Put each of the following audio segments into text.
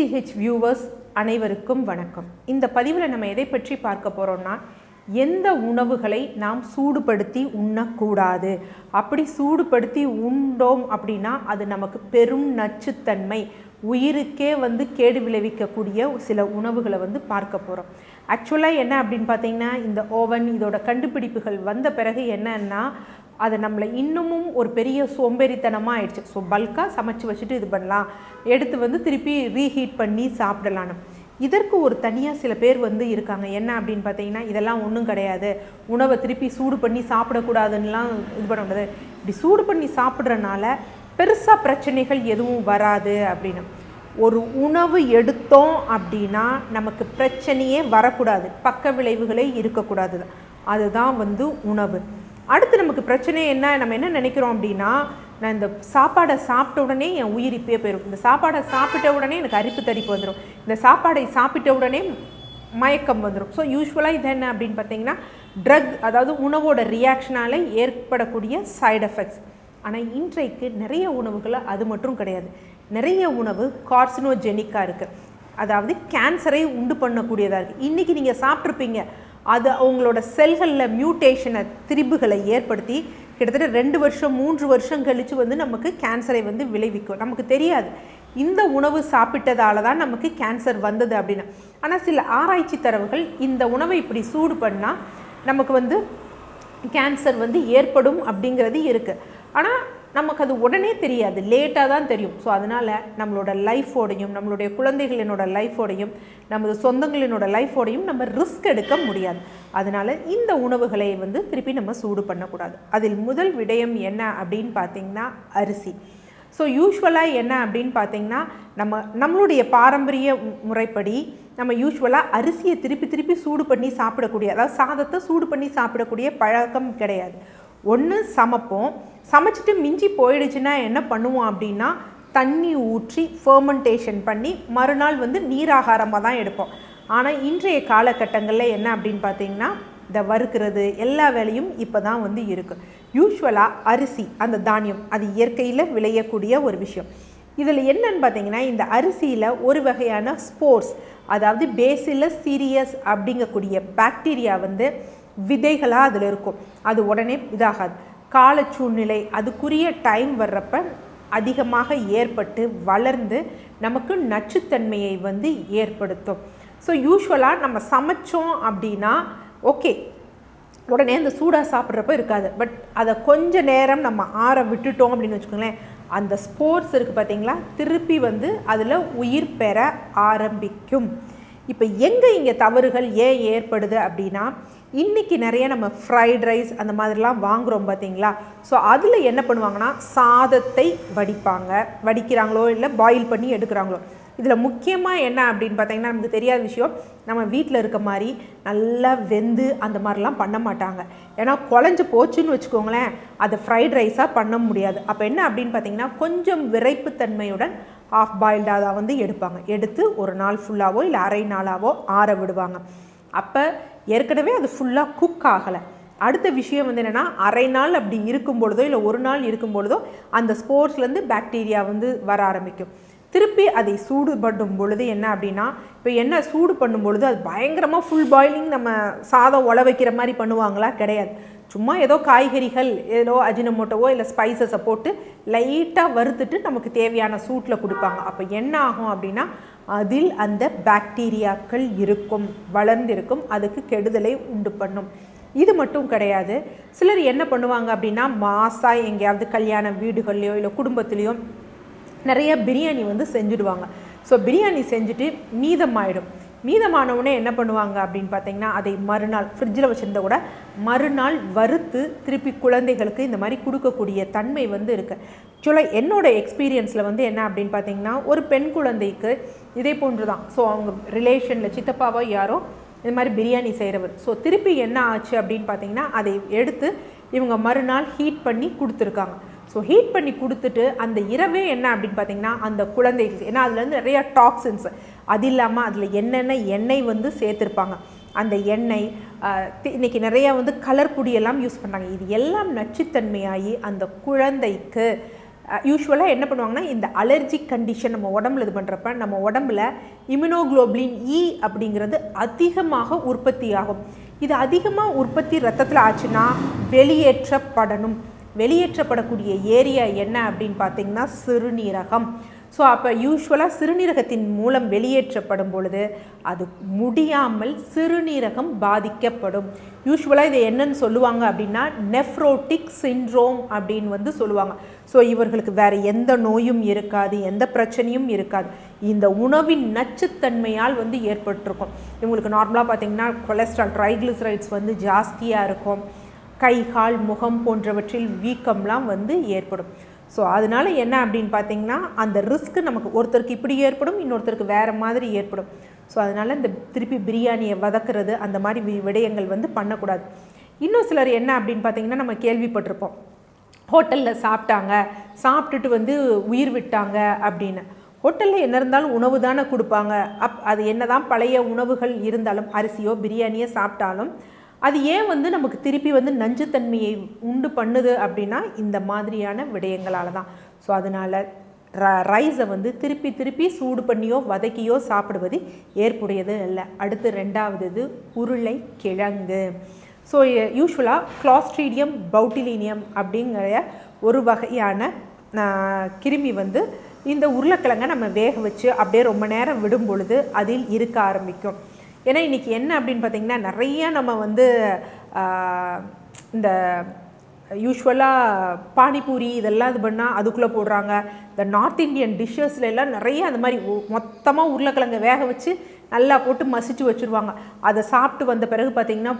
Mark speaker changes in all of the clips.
Speaker 1: DCH viewers அனைவருக்கும் வணக்கம். இந்த பதிவில் நம்ம எதை பற்றி பார்க்க போகிறோம்னா எந்த உணவுகளை நாம் சூடுபடுத்தி உண்ணக்கூடாது? அப்படி சூடுபடுத்தி உண்டோம் அப்படின்னா அது நமக்கு பெரும் நச்சுத்தன்மை உயிருக்கே வந்து கேடு விளைவிக்கக்கூடிய சில உணவுகளை வந்து பார்க்க போகிறோம் ஆக்சுவலாக என்ன அப்படின்னு பார்த்தீங்கன்னா இந்த ஓவன் இதோட கண்டுபிடிப்புகள் வந்த பிறகு என்னன்னா அது நம்மளை இன்னமும் ஒரு பெரிய சோம்பேறித்தனமாக ஆயிடுச்சு ஸோ பல்காக சமைச்சு வச்சுட்டு இது பண்ணலாம். எடுத்து வந்து திருப்பி ரீஹீட் பண்ணி சாப்பிடலான்னு. இதற்கு ஒரு தனியாக சில பேர் வந்து இருக்காங்க. என்ன அப்படின்னு பார்த்தீங்கன்னா இதெல்லாம் ஒன்றும் கிடையாது. உணவை திருப்பி சூடு பண்ணி சாப்பிடக்கூடாதுன்னெலாம் இது பண்ண முடியாது. இப்படி சூடு பண்ணி சாப்பிட்றனால பெருசாக பிரச்சனைகள் எதுவும் வராது அப்படின்னு. ஒரு உணவு எடுத்தோம் அப்படின்னா நமக்கு பிரச்சனையே வரக்கூடாது. பக்க விளைவுகளே இருக்கக்கூடாது. அதுதான் வந்து உணவு. அடுத்து நமக்கு பிரச்சனை என்ன? நம்ம என்ன நினைக்கிறோம் அப்படின்னா நான் இந்த சாப்பாடை சாப்பிட்ட உடனே என் உயிர் இப்பயே போயிடும் இந்த சாப்பாடை சாப்பிட்ட உடனே எனக்கு அரிப்பு தடிப்பு வந்துடும் இந்த சாப்பாடை சாப்பிட்ட உடனே மயக்கம் வந்துடும் ஸோ யூஸ்வலாக இது என்ன அப்படின்னு பார்த்தீங்கன்னா ட்ரக் அதாவது உணவோட ரியாக்ஷனால் ஏற்படக்கூடிய சைடு எஃபெக்ட்ஸ் ஆனால் இன்றைக்கு நிறைய உணவுகளை அது மட்டும் கிடையாது. நிறைய உணவு கார்சினோஜெனிக்காக இருக்குது அதாவது கேன்சரை உண்டு பண்ணக்கூடியதாக இருக்குது இன்றைக்கி நீங்கள் சாப்பிட்ருப்பீங்க அது அவங்களோட செல்களில் மியூட்டேஷனை திரிபுகளை ஏற்படுத்தி கிட்டத்தட்ட ரெண்டு வருஷம் மூன்று வருஷம் கழித்து வந்து நமக்கு கேன்சரை வந்து விளைவிக்கும். நமக்கு தெரியாது. இந்த உணவு சாப்பிட்டதால தான் நமக்கு கேன்சர் வந்தது அப்படின்னு. ஆனால் சில ஆராய்ச்சி தரவுகள் இந்த உணவை இப்படி சூடு பண்ணால் நமக்கு வந்து கேன்சர் வந்து ஏற்படும் அப்படிங்கிறது இருக்குது ஆனால் நமக்கு அது உடனே தெரியாது. லேட்டாக தான் தெரியும். ஸோ அதனால் நம்மளோட லைஃபோடையும் நம்மளுடைய குழந்தைகளினோட லைஃபோடையும் நமது சொந்தங்களினோட லைஃபோடையும் நம்ம ரிஸ்க் எடுக்க முடியாது. அதனால் இந்த உணவுகளை வந்து திருப்பி நம்ம சூடு பண்ணக்கூடாது. அதில் முதல் விடயம் என்ன அப்படின்னு பார்த்தீங்கன்னா அரிசி. ஸோ யூஸ்வலாக என்ன அப்படின்னு பார்த்தீங்கன்னா நம்ம நம்மளுடைய பாரம்பரிய முறைப்படி நம்ம யூஸ்வலாக அரிசியை திருப்பி திருப்பி சூடு பண்ணி சாப்பிடக்கூடிய அதாவது சாதத்தை சூடு பண்ணி சாப்பிடக்கூடிய பழக்கம் கிடையாது. ஒன்று சமைப்போம். சமைச்சிட்டு மிஞ்சி போயிடுச்சுன்னா என்ன பண்ணுவோம் அப்படின்னா தண்ணி ஊற்றி ஃபர்மெண்டேஷன் பண்ணி மறுநாள் வந்து நீராகாரமாக தான் எடுப்போம். ஆனால் இன்றைய காலகட்டங்களில் என்ன அப்படின்னு பார்த்தீங்கன்னா இந்த வறுக்கிறது எல்லா வேலையும் இப்போ தான் வந்து இருக்குது யூஸ்வலாக அரிசி அந்த தானியம் அது இயற்கையில் விளையக்கூடிய ஒரு விஷயம். இதில் என்னன்னு பார்த்தீங்கன்னா இந்த அரிசியில் ஒரு வகையான ஸ்போர்ட்ஸ் அதாவது பேசிலஸ் சீரியஸ் அப்படிங்கக்கூடிய பாக்டீரியா வந்து விதைகளாக அதில் இருக்கும். அது உடனே இதாகாது. கால சூழ்நிலை அதுக்குரிய டைம் வர்றப்ப அதிகமாக ஏற்பட்டு வளர்ந்து நமக்கு நச்சுத்தன்மையை வந்து ஏற்படுத்தும். ஸோ யூஸ்வலாக நம்ம சமைச்சோம் அப்படின்னா ஓகே உடனே அந்த சூடாக சாப்பிட்றப்ப இருக்காது. பட் அதை கொஞ்ச நேரம் நம்ம ஆற விட்டுட்டோம் அப்படின்னு வச்சுக்கோங்களேன் அந்த ஸ்போர்ட்ஸ் இருக்குது பார்த்தீங்களா திருப்பி வந்து அதில் உயிர் பெற ஆரம்பிக்கும். இப்போ எங்கே இங்கே தவறுகள் ஏன் ஏற்படுது அப்படின்னா இன்றைக்கி நிறைய நம்ம ஃப்ரைட் ரைஸ் அந்த மாதிரிலாம் வாங்குகிறோம் பார்த்தீங்களா? ஸோ அதில் என்ன பண்ணுவாங்கன்னா சாதத்தை வடிப்பாங்க. வடிக்கிறாங்களோ இல்லை பாயில் பண்ணி எடுக்கிறாங்களோ. இதில் முக்கியமாக என்ன அப்படின்னு பார்த்தீங்கன்னா நமக்கு தெரியாத விஷயம் நம்ம வீட்டில் இருக்க மாதிரி நல்லா வெந்து அந்த மாதிரிலாம் பண்ண மாட்டாங்க. ஏன்னா குழஞ்சி போச்சுன்னு வச்சுக்கோங்களேன் அதை ஃப்ரைட் ரைஸாக பண்ண முடியாது. அப்போ என்ன அப்படின்னு பார்த்தீங்கன்னா கொஞ்சம் விரைப்புத்தன்மையுடன் ஆஃப் பாயில்டாக தான் வந்து எடுப்பாங்க. எடுத்து ஒரு நாள் ஃபுல்லாகவோ இல்லை அரை நாளாவோ ஆற விடுவாங்க. அப்போ ஏற்கனவே அது ஃபுல்லாக குக் ஆகலை. அடுத்த விஷயம் வந்து என்னென்னா அரை நாள் அப்படி இருக்கும் பொழுதோ இல்லை ஒரு நாள் இருக்கும் பொழுதோ அந்த ஸ்போர்ட்ஸ்லேருந்து பாக்டீரியா வந்து வர ஆரம்பிக்கும். திருப்பி அதை சூடு பண்ணும் பொழுது என்ன அப்படின்னா இப்போ என்ன சூடு பண்ணும் பொழுது அது பயங்கரமாக ஃபுல் பாயிலிங் நம்ம சாதம் உழ வைக்கிற மாதிரி பண்ணுவாங்களா? கிடையாது. சும்மா ஏதோ காய்கறிகள் ஏதோ அஜினமோட்டோவோ இல்லை ஸ்பைசஸை போட்டு லைட்டாக வறுத்துட்டு நமக்கு தேவையான சூட்டில் கொடுப்பாங்க. அப்போ என்ன ஆகும் அப்படின்னா அதில் அந்த பாக்டீரியாக்கள் இருக்கும் வளர்ந்திருக்கும் அதுக்கு கெடுதலை உண்டு பண்ணும். இது மட்டும் கிடையாது. சிலர் என்ன பண்ணுவாங்க அப்படின்னா மாசாக எங்கேயாவது கல்யாண வீடுகள்லையோ இல்லை குடும்பத்துலேயோ நிறைய பிரியாணி வந்து செஞ்சுடுவாங்க. ஸோ பிரியாணி செஞ்சுட்டு மீதமாயிடும். மீதமானவுடனே என்ன பண்ணுவாங்க அப்படின்னு பார்த்தீங்கன்னா அதை மறுநாள் ஃப்ரிட்ஜில் வச்சுருந்த கூட மறுநாள் வறுத்து திருப்பி குழந்தைகளுக்கு இந்த மாதிரி கொடுக்கக்கூடிய தன்மை வந்து இருக்குது ஆக்சுவலாக என்னோடய எக்ஸ்பீரியன்ஸில் வந்து என்ன அப்படின்னு பார்த்தீங்கன்னா ஒரு பெண் குழந்தைக்கு இதே போன்று தான் ஸோ அவங்க ரிலேஷனில் சித்தப்பாவோ யாரோ இது மாதிரி பிரியாணி செய்கிறவர் ஸோ திருப்பி என்ன ஆச்சு அப்படின்னு பார்த்தீங்கன்னா அதை எடுத்து இவங்க மறுநாள் ஹீட் பண்ணி கொடுத்துருக்காங்க. ஸோ ஹீட் பண்ணி கொடுத்துட்டு அந்த இரவே என்ன அப்படின்னு பார்த்தீங்கன்னா அந்த குழந்தைக்கு ஏன்னா அதுலேருந்து நிறையா டாக்ஸின்ஸ் அது இல்லாமல் அதில் என்னென்ன எண்ணெய் வந்து சேர்த்துருப்பாங்க. அந்த எண்ணெய் இன்றைக்கி நிறையா வந்து கலர் பொடியெல்லாம் யூஸ் பண்ணுறாங்க இது எல்லாம் நச்சுத்தன்மையாகி அந்த குழந்தைக்கு யூஸ்வலாக என்ன பண்ணுவாங்கன்னா இந்த அலர்ஜிக் கண்டிஷன் நம்ம உடம்புல இது பண்ணுறப்ப நம்ம உடம்புல இம்யூனோகுளோபிளின் இ e அப்படிங்கிறது அதிகமாக உற்பத்தி ஆகும் இது அதிகமாக உற்பத்தி ரத்தத்தில் ஆச்சுன்னா வெளியேற்றப்படணும். வெளியேற்றப்படக்கூடிய ஏரியா என்ன அப்படின்னு பார்த்தீங்கன்னா சிறுநீரகம். ஸோ அப்போ யூஸ்வலாக சிறுநீரகத்தின் மூலம் வெளியேற்றப்படும் பொழுது அது முடியாமல் சிறுநீரகம் பாதிக்கப்படும். யூஸ்வலாக இதை என்னன்னு சொல்லுவாங்க அப்படின்னா நெஃப்ரோட்டிக் சிண்ட்ரோம் அப்படின்னு வந்து சொல்லுவாங்க. ஸோ இவர்களுக்கு வேறு எந்த நோயும் இருக்காது எந்த பிரச்சனையும் இருக்காது. இந்த உணவின் நச்சுத்தன்மையால் வந்து ஏற்பட்டிருக்கும். இவங்களுக்கு நார்மலாக பார்த்திங்கன்னா கொலஸ்ட்ரால் ட்ரைக்ளிசரைட்ஸ் வந்து ஜாஸ்தியாக இருக்கும். கை கால் முகம் போன்றவற்றில் வீக்கம்லாம் வந்து ஏற்படும். ஸோ அதனால என்ன அப்படின்னு பார்த்தீங்கன்னா அந்த ரிஸ்க்கு நமக்கு ஒருத்தருக்கு இப்படி ஏற்படும் இன்னொருத்தருக்கு வேறு மாதிரி ஏற்படும். ஸோ அதனால் இந்த திருப்பி பிரியாணியை வதக்குறது அந்த மாதிரி வி- விடயங்கள் வந்து பண்ணக்கூடாது. இன்னும் சிலர் என்ன அப்படின்னு பார்த்தீங்கன்னா நம்ம கேள்விப்பட்டிருப்போம். ஹோட்டலில் சாப்பிட்டாங்க சாப்பிட்டுட்டு வந்து உயிர் விட்டாங்க அப்படின்னு. ஹோட்டலில் என்ன இருந்தாலும் உணவு தானே கொடுப்பாங்க. அப் அது என்னதான் பழைய உணவுகள் இருந்தாலும் அரிசியோ பிரியாணியோ சாப்பிட்டாலும் அது ஏன் வந்து நமக்கு திருப்பி வந்து நஞ்சுத்தன்மையை உண்டு பண்ணுது அப்படின்னா இந்த மாதிரியான விடயங்களால தான் ஸோ அதனால் ர ரைஸை வந்து திருப்பி திருப்பி சூடு பண்ணியோ வதக்கியோ சாப்பிடுவது ஏற்புடையது இல்லை அடுத்து ரெண்டாவது இது உருளை கிழங்கு. ஸோ யூஸ்வலாக கிளாஸ்ட்ரீடியம் பவுட்டிலீனியம் அப்படிங்கிற ஒரு வகையான கிருமி வந்து இந்த உருளைக்கிழங்கை நம்ம வேக வச்சு அப்படியே ரொம்ப நேரம் விடும் பொழுது அதில் இருக்க ஆரம்பிக்கும். ஏன்னா இன்றைக்கி என்ன அப்படின்னு பார்த்தீங்கன்னா நிறைய நம்ம வந்து இந்த யூஸ்வலாக பானிபூரி இதெல்லாம் இது பண்ணால் அதுக்குள்ளே போடுறாங்க. இந்த நார்த் இந்தியன் டிஷ்ஷஸில் எல்லாம் நிறைய அந்த மாதிரி மொத்தமாக உருளைக்கிழங்கை வேக வச்சு நல்லா போட்டு மசிச்சு வச்சுருவாங்க. அதை சாப்பிட்டு வந்த பிறகு பார்த்திங்கன்னா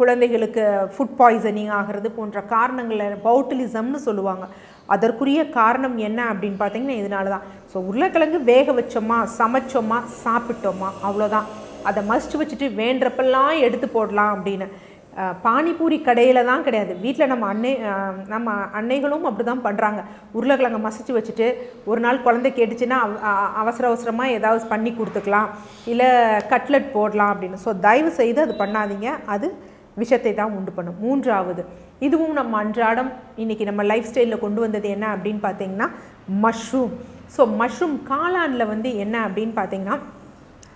Speaker 1: குழந்தைகளுக்கு ஃபுட் பாய்சனிங் ஆகிறது போன்ற காரணங்களில் பவுட்டிலிசம்னு சொல்லுவாங்க. அதற்குரிய காரணம் என்ன அப்படின்னு பார்த்தீங்கன்னா இதனால தான் ஸோ உருளைக்கிழங்கு வேக வச்சோமா சமைச்சோமா சாப்பிட்டோமா அவ்வளோதான் அதை மசிச்சு வச்சுட்டு வேண்டப்பெல்லாம் எடுத்து போடலாம் அப்படின்னு. பானிபூரி கடையில் தான் கிடையாது. வீட்டில் நம்ம அன்னை நம்ம அன்னைகளும் அப்படி தான் பண்ணுறாங்க உருளைக்கிழங்கை மசிச்சு வச்சுட்டு ஒரு நாள் குழந்தை கேட்டுச்சுன்னா அவ- அவசர அவசரமாக ஏதாவது பண்ணி கொடுத்துக்கலாம். இல்லை கட்லெட் போடலாம் அப்படின்னு. ஸோ தயவு செய்து அது பண்ணாதீங்க. அது விஷத்தை தான் உண்டு பண்ணும். மூன்றாவது இதுவும் நம்ம அன்றாடம் இன்றைக்கி நம்ம லைஃப் ஸ்டைலில் கொண்டு வந்தது என்ன அப்படின்னு பார்த்தீங்கன்னா மஷ்ரூம். ஸோ மஷ்ரூம் காளானில் வந்து என்ன அப்படின்னு பார்த்தீங்கன்னா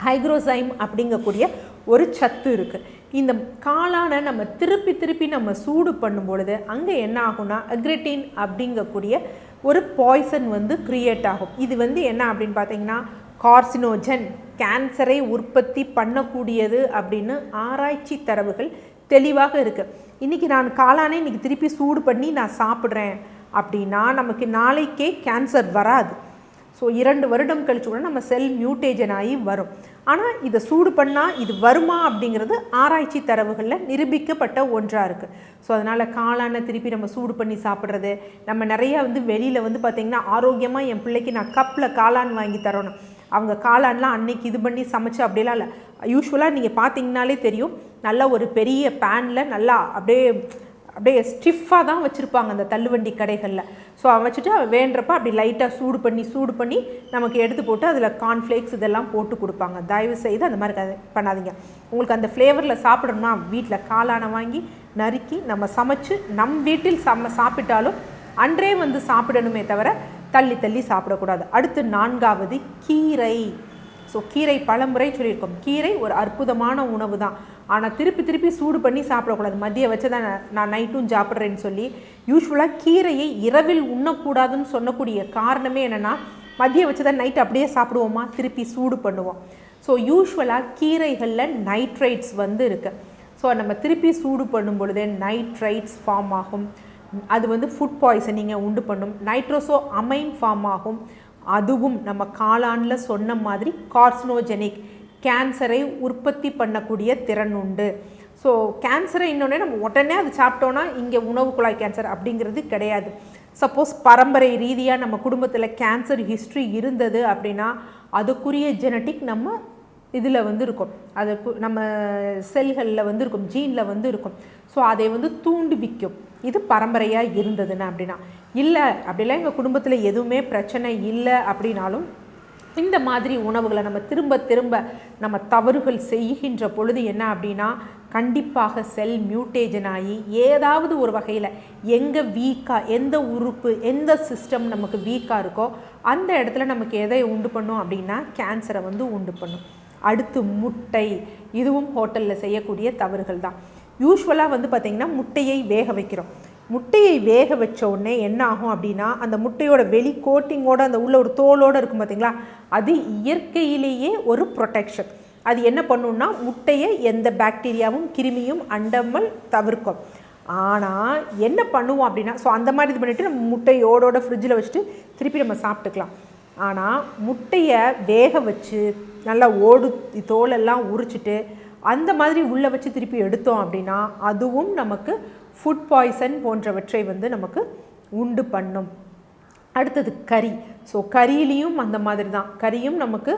Speaker 1: ஹைக்ரோசைம் அப்படிங்கக்கூடிய ஒரு சத்து இருக்குது இந்த காளானை நம்ம திருப்பி திருப்பி நம்ம சூடு பண்ணும் பொழுது அங்கே என்ன ஆகும்னா அக்ரிட்டின் அப்படிங்கக்கூடிய ஒரு பாய்சன் வந்து க்ரியேட் ஆகும். இது வந்து என்ன அப்படின்னு பார்த்தீங்கன்னா கார்சினோஜன் கேன்சரை உற்பத்தி பண்ணக்கூடியது அப்படின்னு ஆராய்ச்சி தரவுகள் தெளிவாக இருக்குது இன்றைக்கி நான் காளானே இன்றைக்கி திருப்பி சூடு பண்ணி நான் சாப்பிட்றேன் அப்படின்னா நமக்கு நாளைக்கே கேன்சர் வராது. ஸோ இரண்டு வருடம் கழிச்சு கூட நம்ம செல் மியூட்டேஜன் ஆகி வரும். ஆனால் இதை சூடு பண்ணால் இது வருமா அப்படிங்கிறது ஆராய்ச்சி தரவுகளில் நிரூபிக்கப்பட்ட ஒன்றாக இருக்குது ஸோ அதனால் காளானை திருப்பி நம்ம சூடு பண்ணி சாப்பிட்றது நம்ம நிறைய வந்து வெளியில் வந்து பார்த்திங்கன்னா ஆரோக்கியமாக என் பிள்ளைக்கு நான் கப்பில் காளான் வாங்கி தரணும். அவங்க காளான்லாம் அன்னைக்கு இது பண்ணி சமைச்சு அப்படிலாம் இல்லை. யூஸ்வலாக நீங்கள் பார்த்தீங்கனாலே தெரியும் நல்லா ஒரு பெரிய பேனில் நல்லா அப்படியே அப்படியே ஸ்டிஃபாக தான் வச்சுருப்பாங்க அந்த தள்ளுவண்டி கடைகளில். ஸோ வச்சுட்டு அவன் வேண்டப்ப அப்படி லைட்டாக சூடு பண்ணி சூடு பண்ணி நமக்கு எடுத்து போட்டு அதில் கார்ன்ஃப்ளேக்ஸ் இதெல்லாம் போட்டு கொடுப்பாங்க. தயவு செய்து அந்த மாதிரி பண்ணாதீங்க. உங்களுக்கு அந்த ஃப்ளேவரில் சாப்பிடணும்னா வீட்டில் காளானை வாங்கி நறுக்கி நம்ம சமைச்சு நம் வீட்டில் சம சாப்பிட்டாலும் அன்றே வந்து சாப்பிடணுமே தவிர தள்ளி தள்ளி சாப்பிடக்கூடாது. அடுத்து நான்காவது கீரை. ஸோ கீரை பலமுறை சொல்லியிருக்கோம். கீரை ஒரு அற்புதமான உணவு தான் ஆனால் திருப்பி திருப்பி சூடு பண்ணி சாப்பிடக்கூடாது. மதிய வச்சு தான் நான் நான் நைட்டும் சாப்பிட்றேன்னு சொல்லி யூஸ்வலாக கீரையை இரவில் உண்ணக்கூடாதுன்னு சொல்லக்கூடிய காரணமே என்னென்னா மதியம் வச்சு தான் நைட் அப்படியே சாப்பிடுவோமா? திருப்பி சூடு பண்ணுவோம். ஸோ யூஸ்வலாக கீரைகளில் நைட்ரைட்ஸ் வந்து இருக்குது ஸோ நம்ம திருப்பி சூடு பண்ணும் பொழுது நைட்ரைட்ஸ் ஃபார்ம் ஆகும். அது வந்து ஃபுட் பாய்சனிங்கை உண்டு பண்ணும். நைட்ரோசோ அமைன் ஃபார்ம் ஆகும். அதுவும் நம்ம காளானில் சொன்ன மாதிரி கார்சினோஜெனிக் கேன்சரை உற்பத்தி பண்ணக்கூடிய திறன் உண்டு. ஸோ கேன்சரை இன்னொன்னே நம்ம உடனே அது சாப்பிட்டோன்னா இங்கே உணவு குழாய் கேன்சர் அப்படிங்கிறது கிடையாது. சப்போஸ் பரம்பரை ரீதியாக நம்ம குடும்பத்தில் கேன்சர் ஹிஸ்ட்ரி இருந்தது அப்படின்னா அதுக்குரிய ஜெனட்டிக் நம்ம இதில் வந்து இருக்கும் அது நம்ம செல்களில் வந்து இருக்கும் ஜீனில் வந்து இருக்கும் ஸோ அதை வந்து தூண்டுவிக்கும் இது பரம்பரையாக இருந்ததுன்னு அப்படின்னா. இல்லை அப்படிலாம் எங்கள் குடும்பத்தில் எதுவுமே பிரச்சனை இல்லை அப்படின்னாலும் இந்த மாதிரி உணவுகளை நம்ம திரும்ப திரும்ப நம்ம தவறுகள் செய்கின்ற பொழுது என்ன அப்படின்னா கண்டிப்பாக செல் மியூட்டேஜன் ஆகி ஏதாவது ஒரு வகையில் எங்கே வீக்காக எந்த உறுப்பு எந்த சிஸ்டம் நமக்கு வீக்காக இருக்கோ அந்த இடத்துல நமக்கு எதை உண்டு பண்ணும் அப்படின்னா கேன்சரை வந்து உண்டு பண்ணும். அடுத்து முட்டை இதுவும் ஹோட்டலில் செய்யக்கூடிய தவறுகள் தான் யூஸ்வலாக வந்து பார்த்திங்கன்னா முட்டையை வேக வைக்கிறோம். முட்டையை வேக வச்ச உடனே என்ன ஆகும் அப்படின்னா அந்த முட்டையோட வெளி கோட்டிங்கோட அந்த உள்ள ஒரு தோலோடு இருக்கும் பார்த்தீங்களா அது இயற்கையிலேயே ஒரு ப்ரொடெக்ஷன் அது என்ன பண்ணுன்னா முட்டையை எந்த பாக்டீரியாவும் கிருமியும் அண்டமல் தவிர்க்கும். ஆனால் என்ன பண்ணுவோம் அப்படின்னா ஸோ அந்த மாதிரி இது பண்ணிவிட்டு நம்ம முட்டையோடோட ஃப்ரிட்ஜில் வச்சுட்டு திருப்பி நம்ம சாப்பிட்டுக்கலாம். ஆனால் முட்டையை வேக வச்சு நல்லா ஓடு தோலெல்லாம் உரிச்சிட்டு அந்த மாதிரி உள்ளே வச்சு திருப்பி எடுத்தோம் அப்படின்னா அதுவும் நமக்கு ஃபுட் பாய்சன் போன்றவற்றை வந்து நமக்கு உண்டு பண்ணும். அடுத்தது கறி. ஸோ கறியிலையும் அந்த மாதிரி தான் கறியும் நமக்கு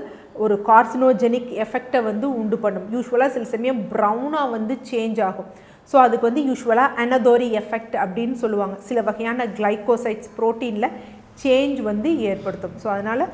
Speaker 1: ஒரு கார்சினோஜெனிக் எஃபெக்டை வந்து உண்டு பண்ணும். யூஸ்வலாக சில சமயம் ப்ரௌனாக வந்து சேஞ்ச் ஆகும். ஸோ அதுக்கு வந்து யூஸ்வலாக அனதோரி எஃபெக்ட் அப்படின்னு சொல்லுவாங்க. சில வகையான கிளைகோசைட்ஸ் ப்ரோட்டீனில் சேஞ்ச் வந்து ஏற்படுத்தும். ஸோ அதனால்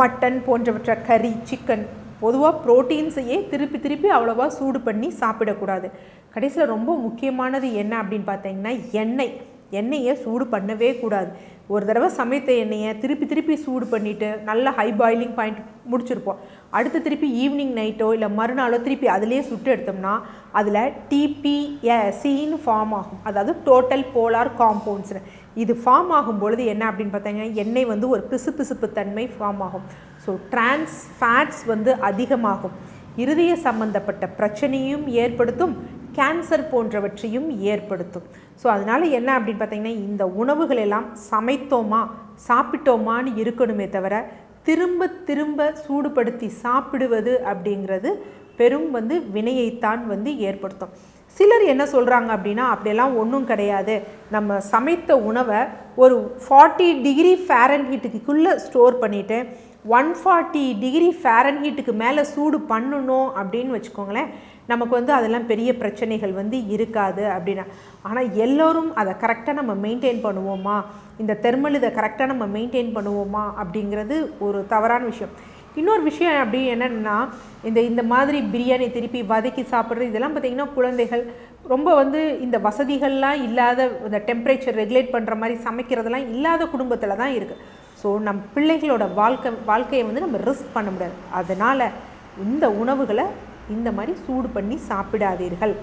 Speaker 1: மட்டன் போன்றவற்றை கறி சிக்கன் பொதுவாக ப்ரோட்டீன்ஸையே திருப்பி திருப்பி அவ்வளோவா சூடு பண்ணி சாப்பிடக்கூடாது. கடைசியில் ரொம்ப முக்கியமானது என்ன அப்படின்னு பார்த்தீங்கன்னா எண்ணெய். எண்ணெயை சூடு பண்ணவே கூடாது. ஒரு தடவை சமைத்த எண்ணெயை திருப்பி திருப்பி சூடு பண்ணிவிட்டு நல்லா ஹை பாயிலிங் பாயிண்ட் முடிச்சிருப்போம். அடுத்து திருப்பி ஈவினிங் நைட்டோ இல்லை மறுநாளோ திருப்பி அதிலே சுட்டு எடுத்தோம்னா அதில் டிபிஎசின்னு ஃபார்ம் ஆகும். அதாவது டோட்டல் போலார் காம்பவுண்ட்ஸ்னு இது ஃபார்ம் ஆகும் பொழுது என்ன அப்படின்னு பார்த்தீங்கன்னா எண்ணெய் வந்து ஒரு பிசுபிசுப்பு தன்மை ஃபார்ம் ஆகும். ஸோ டிரான்ஸ் ஃபேட்ஸ் வந்து அதிகமாகும். இருதய சம்பந்தப்பட்ட பிரச்சனையும் ஏற்படுத்தும் கேன்சர் போன்றவற்றையும் ஏற்படுத்தும். ஸோ அதனால் என்ன அப்படின்னு பார்த்தீங்கன்னா இந்த உணவுகள் எல்லாம் சமைத்தோமா சாப்பிட்டோமான்னு இருக்கணுமே தவிர திரும்ப திரும்ப சூடுபடுத்தி சாப்பிடுவது அப்படிங்கிறது பெரும் வந்து வினையைத்தான் வந்து ஏற்படுத்தும். சிலர் என்ன சொல்கிறாங்க அப்படின்னா அப்படியெல்லாம் ஒன்றும் கிடையாது. நம்ம சமைத்த உணவை ஒரு ஃபார்ட்டி டிகிரி ஃபேரன் ஹீட்டுக்குள்ளே ஸ்டோர் பண்ணிவிட்டு ஒன் ஃபார்ட்டி டிகிரி ஃபேரன் ஹீட்டுக்கு மேலே சூடு பண்ணணும் அப்படின்னு வச்சுக்கோங்களேன். நமக்கு வந்து அதெல்லாம் பெரிய பிரச்சனைகள் வந்து இருக்காது அப்படின்னா. ஆனால் எல்லோரும் அதை கரெக்டாக நம்ம மெயின்டைன் பண்ணுவோமா? இந்த தெர்மல் இதை கரெக்டாக நம்ம மெயின்டைன் பண்ணுவோமா? அப்படிங்கிறது ஒரு தவறான விஷயம். இன்னொரு விஷயம் அப்படி என்னென்னா இந்த இந்த மாதிரி பிரியாணி திருப்பி வதக்கி சாப்பிட்றது இதெல்லாம் பார்த்திங்கன்னா குழந்தைகள் ரொம்ப வந்து இந்த வசதிகள்லாம் இல்லாத இந்த டெம்பரேச்சர் ரெகுலேட் பண்ணுற மாதிரி சமைக்கிறதெல்லாம் இல்லாத குடும்பத்தில் தான் இருக்குது ஸோ நம் பிள்ளைகளோட வாழ்க்கை வாழ்க்கையை வந்து நம்ம ரிஸ்க் பண்ண முடியாது. அதனால் இந்த உணவுகளை இந்த மாதிரி சூடு பண்ணி சாப்பிடாதீர்கள்.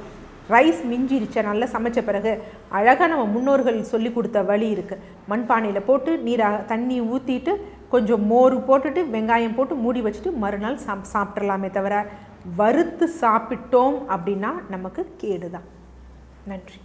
Speaker 1: ரைஸ் மிஞ்சிருச்ச நல்லா சமைச்ச பிறகு அழகாக நம்ம முன்னோர்கள் சொல்லி கொடுத்த வழி இருக்குது மண்பானையில் போட்டு நீராக தண்ணி ஊற்றிட்டு கொஞ்சம் மோர் போட்டுட்டு வெங்காயம் போட்டு மூடி வச்சுட்டு மறுநாள் சாப் சாப்பிட்றலாமே தவிர வறுத்து சாப்பிட்டோம் அப்படின்னா நமக்கு கேடு தான் நன்றி.